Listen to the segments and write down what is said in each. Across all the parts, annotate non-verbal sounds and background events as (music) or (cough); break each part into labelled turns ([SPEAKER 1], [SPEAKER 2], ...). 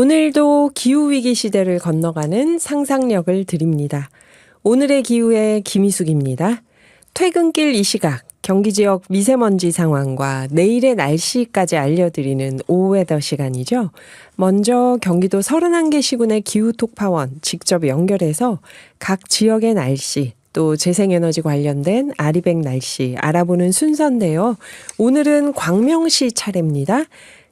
[SPEAKER 1] 오늘도 기후위기 시대를 건너가는 상상력을 드립니다. 오늘의 기후의 김희숙입니다. 퇴근길 이 시각, 경기 지역 미세먼지 상황과 내일의 날씨까지 알려드리는 오후웨더 시간이죠. 먼저 경기도 31개 시군의 기후 톡파원 직접 연결해서 각 지역의 날씨, 또 재생에너지 관련된 아리백 날씨 알아보는 순서인데요. 오늘은 광명시 차례입니다.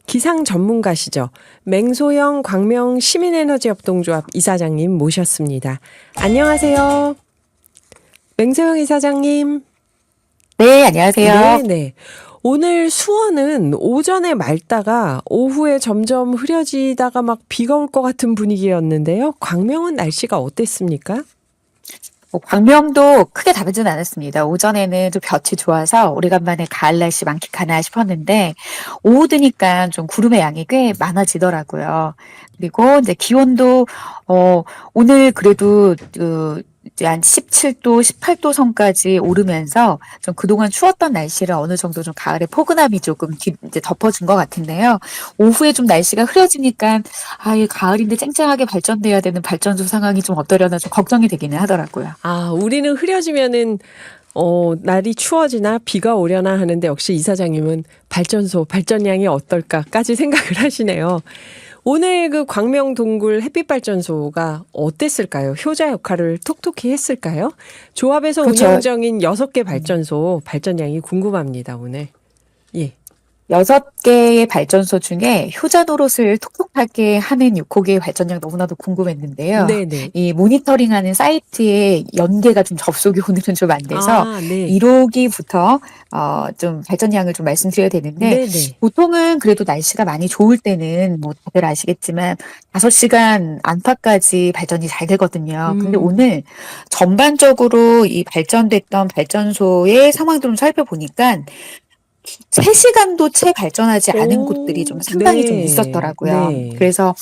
[SPEAKER 1] 기상 전문가시죠. 맹소영 광명 시민에너지협동조합 이사장님 모셨습니다. 안녕하세요. 맹소영 이사장님.
[SPEAKER 2] 네, 안녕하세요.
[SPEAKER 1] 네, 네. 오늘 수원은 오전에 맑다가 오후에 점점 흐려지다가 막 비가 올 것 같은 분위기였는데요. 광명은 날씨가 어땠습니까?
[SPEAKER 2] 뭐 광명도 크게 다르진 않았습니다. 오전에는 좀 볕이 좋아서 오래간만에 가을 날씨 만끽하나 싶었는데 오후 드니까 좀 구름의 양이 꽤 많아지더라고요. 그리고 이제 기온도 어 오늘 그래도 그 한 17도, 18도 선까지 오르면서 좀 그동안 추웠던 날씨를 어느 정도 좀 가을의 포근함이 조금 뒤- 이제 덮어준 것 같은데요. 오후에 좀 날씨가 흐려지니까 아, 이 가을인데 쨍쨍하게 발전돼야 되는 발전소 상황이 좀 어떠려나 좀 걱정이 되기는 하더라고요.
[SPEAKER 1] 아, 우리는 흐려지면은 어, 날이 추워지나 비가 오려나 하는데 역시 이사장님은 발전소, 발전량이 어떨까까지 생각을 하시네요. 오늘 그 광명 동굴 햇빛 발전소가 어땠을까요? 효자 역할을 톡톡히 했을까요? 조합에서
[SPEAKER 2] 그렇죠.
[SPEAKER 1] 운영 중인 여섯 개 발전소 발전량이 궁금합니다, 오늘. 예.
[SPEAKER 2] 여섯 개의 발전소 중에 효자 노릇을 톡톡하게 하는 6호기의 발전량 너무나도 궁금했는데요.
[SPEAKER 1] 네네.
[SPEAKER 2] 이 모니터링하는 사이트에 연계가 좀 접속이 (laughs) 오늘은 좀 안 돼서
[SPEAKER 1] 아, 네.
[SPEAKER 2] 1호기부터 어, 좀 발전량을 좀 말씀드려야 되는데
[SPEAKER 1] 네네.
[SPEAKER 2] 보통은 그래도 날씨가 많이 좋을 때는 뭐 다들 아시겠지만 5시간 안팎까지 발전이 잘 되거든요. 근데
[SPEAKER 1] 음.
[SPEAKER 2] 오늘 전반적으로 이 발전됐던 발전소의 상황들을 좀 살펴보니까 3시간도 채 발전하지 않은
[SPEAKER 1] 오,
[SPEAKER 2] 곳들이 좀 상당히 좀
[SPEAKER 1] 네.
[SPEAKER 2] 있었더라고요.
[SPEAKER 1] 네.
[SPEAKER 2] 그래서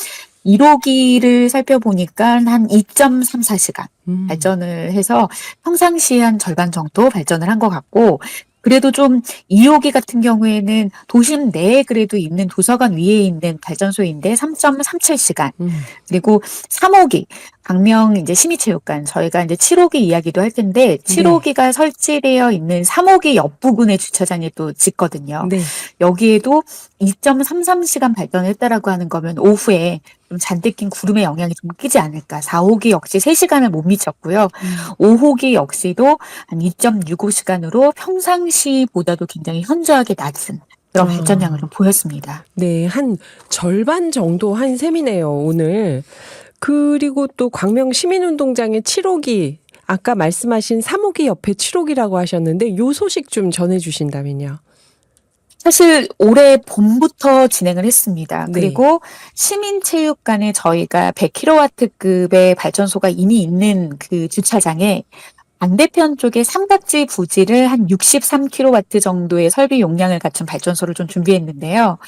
[SPEAKER 2] 1호기를 살펴보니까 한 2.34시간
[SPEAKER 1] 음.
[SPEAKER 2] 발전을 해서 평상시에 한 절반 정도 발전을 한 것 같고 그래도 좀 2호기 같은 경우에는 도심 내에 그래도 있는 도서관 위에 있는 발전소인데 3.37시간
[SPEAKER 1] 음.
[SPEAKER 2] 그리고 3호기 강명 이제 시민체육관 저희가 이제 7호기 이야기도 할 텐데 7호기가 설치되어 있는 3호기 옆 부근의 주차장에 또 짓거든요.
[SPEAKER 1] 네.
[SPEAKER 2] 여기에도 2.33시간 발전했다라고 하는 거면 오후에 좀 잔뜩 낀 구름의 영향이 좀 끼지 않을까. 4호기 역시 3시간을 못 미쳤고요.
[SPEAKER 1] 음.
[SPEAKER 2] 5호기 역시도 한 2.65시간으로 평상시보다도 굉장히 현저하게 낮은 그런
[SPEAKER 1] 아.
[SPEAKER 2] 발전량을 좀 보였습니다.
[SPEAKER 1] 네, 한 절반 정도 한 셈이네요, 오늘. 그리고 또 광명 시민운동장의 7호기, 아까 말씀하신 3호기 옆에 7호기라고 하셨는데, 요 소식 좀 전해주신다면요.
[SPEAKER 2] 사실 올해 봄부터 진행을 했습니다.
[SPEAKER 1] 네.
[SPEAKER 2] 그리고 시민체육관에 저희가 100kW급의 발전소가 이미 있는 그 주차장에 반대편 쪽에 삼각지 부지를 한 63kW 정도의 설비 용량을 갖춘 발전소를 좀 준비했는데요.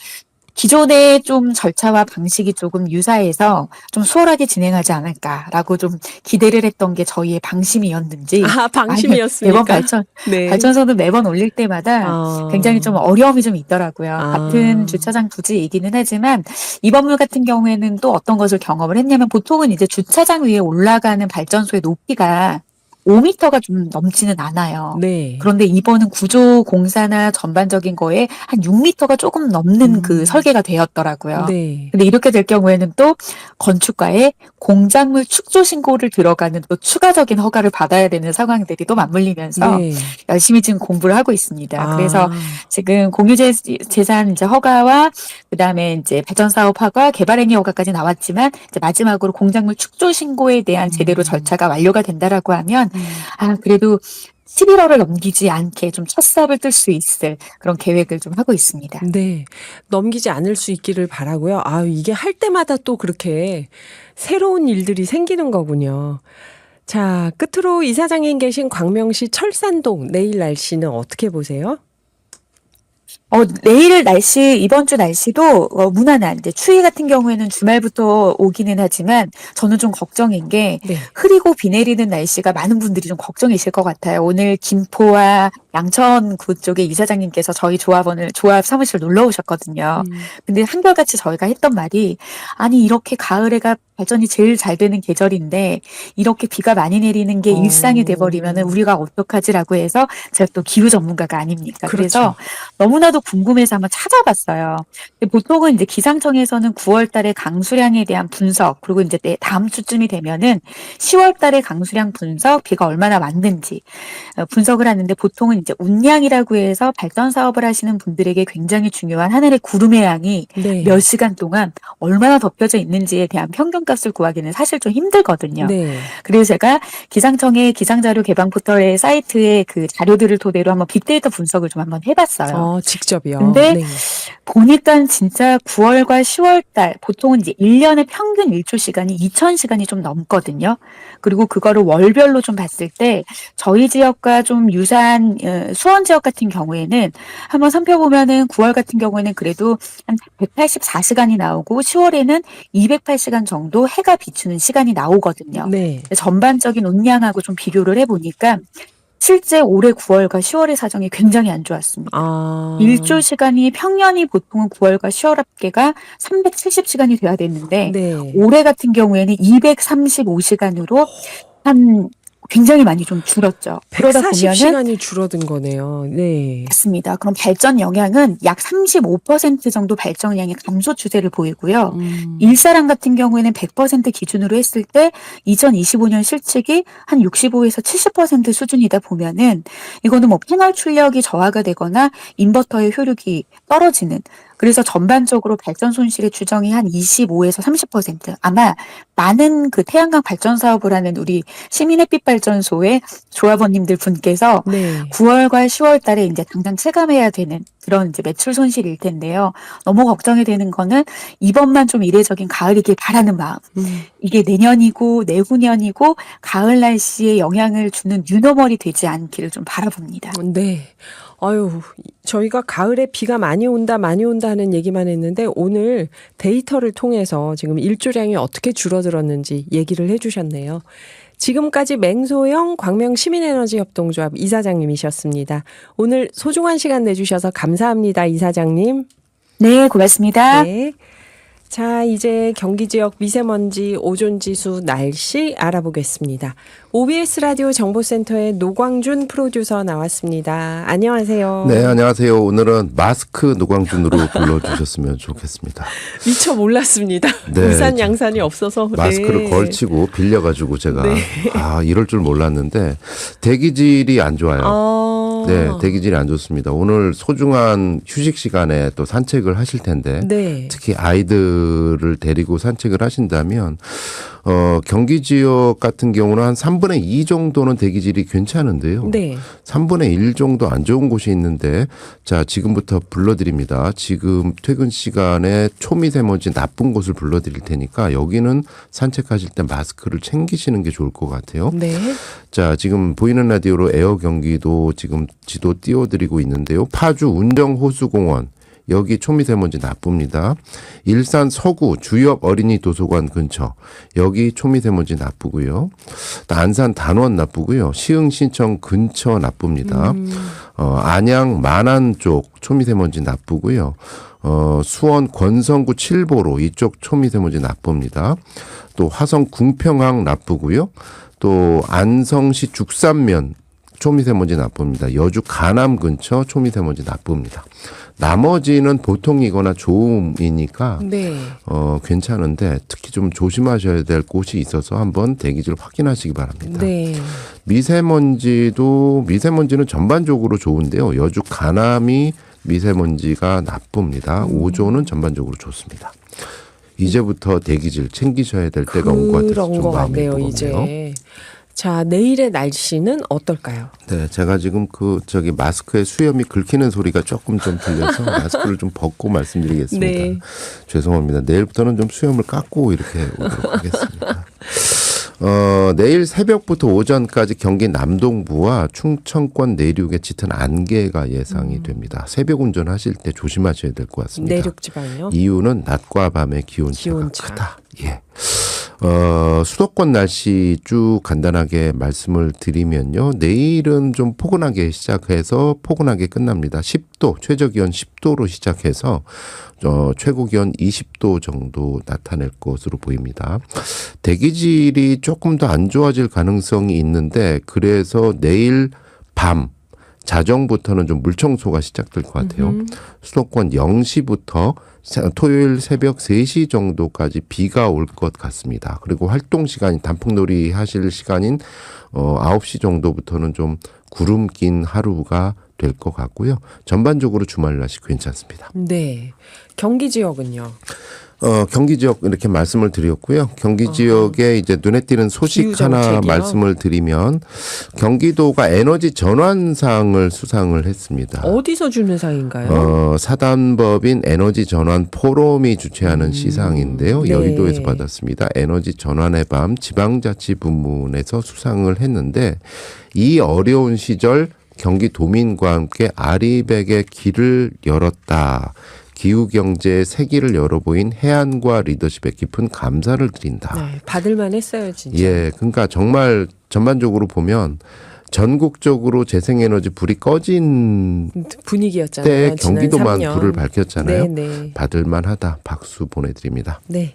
[SPEAKER 2] 기존의 좀 절차와 방식이 조금 유사해서 좀 수월하게 진행하지 않을까라고 좀 기대를 했던 게 저희의 방심이었는지
[SPEAKER 1] 아, 방심이었습니까?
[SPEAKER 2] 매번 발전
[SPEAKER 1] 네.
[SPEAKER 2] 발전소는 매번 올릴 때마다
[SPEAKER 1] 아.
[SPEAKER 2] 굉장히 좀 어려움이 좀 있더라고요.
[SPEAKER 1] 아.
[SPEAKER 2] 같은 주차장 부지이기는 하지만 이 건물 같은 경우에는 또 어떤 것을 경험을 했냐면 보통은 이제 주차장 위에 올라가는 발전소의 높이가 5m가 좀 넘지는 않아요.
[SPEAKER 1] 네.
[SPEAKER 2] 그런데 이번은 구조 공사나 전반적인 거에 한 6m가 조금 넘는
[SPEAKER 1] 음.
[SPEAKER 2] 그 설계가 되었더라고요.
[SPEAKER 1] 네.
[SPEAKER 2] 근데 이렇게 될 경우에는 또 건축가에 공작물 축조 신고를 들어가는 또 추가적인 허가를 받아야 되는 상황들이 또 맞물리면서
[SPEAKER 1] 네.
[SPEAKER 2] 열심히 지금 공부를 하고 있습니다.
[SPEAKER 1] 아.
[SPEAKER 2] 그래서 지금 공유재산 이제 허가와 그다음에 이제 발전 사업 허가, 개발 행위 허가까지 나왔지만 이제 마지막으로 공작물 축조 신고에 대한 제대로
[SPEAKER 1] 음.
[SPEAKER 2] 절차가 완료가 된다라고 하면
[SPEAKER 1] 음.
[SPEAKER 2] 아 그래도 11월을 넘기지 않게 좀 첫 삽을 뜰 수 있을 그런 계획을 좀 하고 있습니다.
[SPEAKER 1] 네. 넘기지 않을 수 있기를 바라고요. 아, 이게 할 때마다 또 그렇게 새로운 일들이 생기는 거군요. 자, 끝으로 이사장님 계신 광명시 철산동 내일 날씨는 어떻게 보세요?
[SPEAKER 2] 어, 내일 날씨, 이번 주 날씨도 어, 무난한, 이제 추위 같은 경우에는 주말부터 오기는 하지만 저는 좀 걱정인 게
[SPEAKER 1] 네.
[SPEAKER 2] 흐리고 비 내리는 날씨가 많은 분들이 좀 걱정이실 것 같아요. 오늘 김포와 양천구 쪽에 이사장님께서 저희 조합원을 조합 사무실 놀러 오셨거든요.
[SPEAKER 1] 음.
[SPEAKER 2] 근데 한결같이 저희가 했던 말이 아니 이렇게 가을에가 발전이 제일 잘 되는 계절인데 이렇게 비가 많이 내리는 게
[SPEAKER 1] 어.
[SPEAKER 2] 일상이 돼버리면은 우리가 어떡하지라고 해서 제가 또 기후 전문가가 아닙니까? 그래서
[SPEAKER 1] 그렇죠.
[SPEAKER 2] 너무나도 궁금해서 한번 찾아봤어요. 보통은 이제 기상청에서는 9월 달에 강수량에 대한 분석, 그리고 이제 내 다음 주쯤이 되면은 10월 달에 강수량 분석, 비가 얼마나 왔는지 어, 분석을 하는데 보통은 이제 운량이라고 해서 발전 사업을 하시는 분들에게 굉장히 중요한 하늘의 구름의 양이
[SPEAKER 1] 네.
[SPEAKER 2] 몇 시간 동안 얼마나 덮여져 있는지에 대한 평균값을 구하기는 사실 좀 힘들거든요.
[SPEAKER 1] 네.
[SPEAKER 2] 그래서 제가 기상청의 기상자료 개방 포털의 사이트의 그 자료들을 토대로 한번 빅데이터 분석을 좀 한번 해봤어요.
[SPEAKER 1] 어, 직접이요.
[SPEAKER 2] 근데
[SPEAKER 1] 네.
[SPEAKER 2] 보니까 진짜 9월과 10월 달 보통은 이제 1년의 평균 일조 시간이 2000시간이 좀 넘거든요. 그리고 그거를 월별로 좀 봤을 때 저희 지역과 좀 유사한 어, 수원 지역 같은 경우에는 한번 살펴보면은 9월 같은 경우에는 그래도 한 184시간이 나오고 10월에는 208시간 정도 해가 비추는 시간이 나오거든요.
[SPEAKER 1] 네.
[SPEAKER 2] 전반적인 운량하고 좀 비교를 해보니까 실제 올해 9월과 10월의 사정이 굉장히 안 좋았습니다.
[SPEAKER 1] 아.
[SPEAKER 2] 일조 시간이 평년이 보통은 9월과 10월 합계가 370시간이 돼야 됐는데
[SPEAKER 1] 네.
[SPEAKER 2] 올해 같은 경우에는 235시간으로 한 굉장히 많이 좀 줄었죠. 그러다 보면은
[SPEAKER 1] 140시간이 줄어든 거네요. 네.
[SPEAKER 2] 맞습니다. 그럼 발전 영향은 약 35% 정도 발전량의 감소 추세를 보이고요.
[SPEAKER 1] 음.
[SPEAKER 2] 일사랑 같은 경우에는 100% 기준으로 했을 때 2025년 실측이 한 65에서 70% 수준이다 보면은 이거는 뭐 패널 출력이 저하가 되거나 인버터의 효력이 떨어지는 그래서 전반적으로 발전 손실의 추정이 한 25에서 30% 아마 많은 그 태양광 발전 사업을 하는 우리 시민햇빛 발전소의 조합원님들 분께서
[SPEAKER 1] 네.
[SPEAKER 2] 9월과 10월 달에 이제 당장 체감해야 되는 그런 이제 매출 손실일 텐데요. 너무 걱정이 되는 거는 이번만 좀 이례적인 가을이길 바라는 마음.
[SPEAKER 1] 음.
[SPEAKER 2] 이게 내년이고 내후년이고 가을 날씨에 영향을 주는 뉴노멀이 되지 않기를 좀 바라봅니다.
[SPEAKER 1] 네. 아유, 저희가 가을에 비가 많이 온다, 많이 온다 하는 얘기만 했는데 오늘 데이터를 통해서 지금 일조량이 어떻게 줄어들었는지 얘기를 해주셨네요. 지금까지 맹소영 광명 시민에너지 협동조합 이사장님이셨습니다. 오늘 소중한 시간 내주셔서 감사합니다, 이사장님.
[SPEAKER 2] 네, 고맙습니다.
[SPEAKER 1] 네. 자, 이제 경기 지역 미세먼지 오존 지수 날씨 알아보겠습니다. OBS 라디오 정보센터의 노광준 프로듀서 나왔습니다. 안녕하세요.
[SPEAKER 3] 네, 안녕하세요. 오늘은 마스크 노광준으로 불러주셨으면 좋겠습니다. (laughs)
[SPEAKER 1] 미처 몰랐습니다.
[SPEAKER 3] 네,
[SPEAKER 1] 우산
[SPEAKER 3] 저-
[SPEAKER 1] 양산이 없어서
[SPEAKER 3] 마스크를
[SPEAKER 1] 네.
[SPEAKER 3] 걸치고 빌려가지고 제가
[SPEAKER 1] 네.
[SPEAKER 3] 아 이럴 줄 몰랐는데 대기질이 안 좋아요.
[SPEAKER 1] 아.
[SPEAKER 3] 네, 대기질이 안 좋습니다. 오늘 소중한 휴식 시간에 또 산책을 하실 텐데
[SPEAKER 1] 네.
[SPEAKER 3] 특히 아이들을 데리고 산책을 하신다면 어 경기 지역 같은 경우는 한 3분의 2 정도는 대기질이 괜찮은데요.
[SPEAKER 1] 네.
[SPEAKER 3] 3분의 1 정도 안 좋은 곳이 있는데 자 지금부터 불러드립니다. 지금 퇴근 시간에 초미세먼지 나쁜 곳을 불러드릴 테니까 여기는 산책하실 때 마스크를 챙기시는 게 좋을 것 같아요.
[SPEAKER 1] 네.
[SPEAKER 3] 자 지금 보이는 라디오로 에어 경기도 지금 지도 띄워드리고 있는데요. 파주 운정호수공원 여기 초미세먼지 나쁩니다. 일산 서구 주엽 어린이 도서관 근처 여기 초미세먼지 나쁘고요. 또 안산 단원 나쁘고요. 시흥 신청 근처 나쁩니다. 어, 안양 만안 쪽 초미세먼지 나쁘고요. 어, 수원 권성구 칠보로 이쪽 초미세먼지 나쁩니다. 또 화성 궁평항 나쁘고요. 또 안성시 죽산면 초미세먼지 나쁩니다. 여주 가남 근처 초미세먼지 나쁩니다. 나머지는 보통이거나 좋음이니까
[SPEAKER 1] 네.
[SPEAKER 3] 어 괜찮은데 특히 좀 조심하셔야 될 곳이 있어서 한번 대기질 확인하시기 바랍니다.
[SPEAKER 1] 네.
[SPEAKER 3] 미세먼지도 미세먼지는 전반적으로 좋은데요. 여주 가남이 미세먼지가 나쁩니다.
[SPEAKER 1] 음.
[SPEAKER 3] 오조는 전반적으로 좋습니다. 이제부터 대기질 챙기셔야 될 때가 온 것 같아서
[SPEAKER 1] 좀것
[SPEAKER 3] 마음이 무겁네요.
[SPEAKER 1] 이제. 자, 내일의 날씨는 어떨까요?
[SPEAKER 3] 네, 제가 지금 그 저기 마스크에 수염이 긁히는 소리가 조금 좀 들려서 (laughs) 마스크를 좀 벗고 말씀드리겠습니다.
[SPEAKER 1] 네.
[SPEAKER 3] 죄송합니다. 내일부터는 좀 수염을 깎고 이렇게 오도록 하겠습니다. (laughs) 어, 내일 새벽부터 오전까지 경기 남동부와 충청권 내륙에 짙은 안개가 예상이 됩니다. 새벽 운전하실 때 조심하셔야 될 것 같습니다.
[SPEAKER 1] 내륙 지방이요?
[SPEAKER 3] 이유는 낮과 밤의 기온차가
[SPEAKER 1] 기온차.
[SPEAKER 3] 크다. 예. 어, 수도권 날씨 쭉 간단하게 말씀을 드리면요. 내일은 좀 포근하게 시작해서 포근하게 끝납니다. 10도, 최저 기온 10도로 시작해서 어, 최고 기온 20도 정도 나타낼 것으로 보입니다. 대기질이 조금 더 안 좋아질 가능성이 있는데 그래서 내일 밤 자정부터는 좀 물청소가 시작될 것 같아요. 수도권 0시부터 토요일 새벽 3시 정도까지 비가 올 것 같습니다. 그리고 활동 시간이 단풍놀이 하실 시간인 어 9시 정도부터는 좀 구름 낀 하루가 될 것 같고요. 전반적으로 주말 날씨 괜찮습니다.
[SPEAKER 1] 네. 경기 지역은요.
[SPEAKER 3] 어, 경기 지역 이렇게 말씀을 드렸고요. 경기 지역에 이제 눈에 띄는 소식 하나
[SPEAKER 1] 정책이요?
[SPEAKER 3] 말씀을 드리면 경기도가 에너지 전환상을 수상을 했습니다.
[SPEAKER 1] 어디서 주는 상인가요?
[SPEAKER 3] 어, 사단법인 에너지 전환 포럼이 주최하는 시상인데요.
[SPEAKER 1] 네.
[SPEAKER 3] 여의도에서 받았습니다. 에너지 전환의 밤 지방자치 부문에서 수상을 했는데 이 어려운 시절 경기도민과 함께 아리백의 길을 열었다. 기후 경제의 새길을 열어보인 해안과 리더십에 깊은 감사를 드린다.
[SPEAKER 1] 네, 받을만 했어요, 진짜.
[SPEAKER 3] 예, 그러니까 정말 전반적으로 보면 전국적으로 재생에너지 불이 꺼진
[SPEAKER 1] 분위기였잖아요.
[SPEAKER 3] 때 경기도만
[SPEAKER 1] 3년.
[SPEAKER 3] 불을 밝혔잖아요.
[SPEAKER 1] 네, 네.
[SPEAKER 3] 받을만하다. 박수 보내드립니다.
[SPEAKER 1] 네.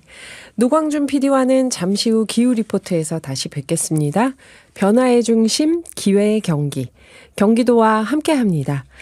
[SPEAKER 1] 노광준 PD와는 잠시 후 기후 리포트에서 다시 뵙겠습니다. 변화의 중심, 기회의 경기. 경기도와 함께 합니다.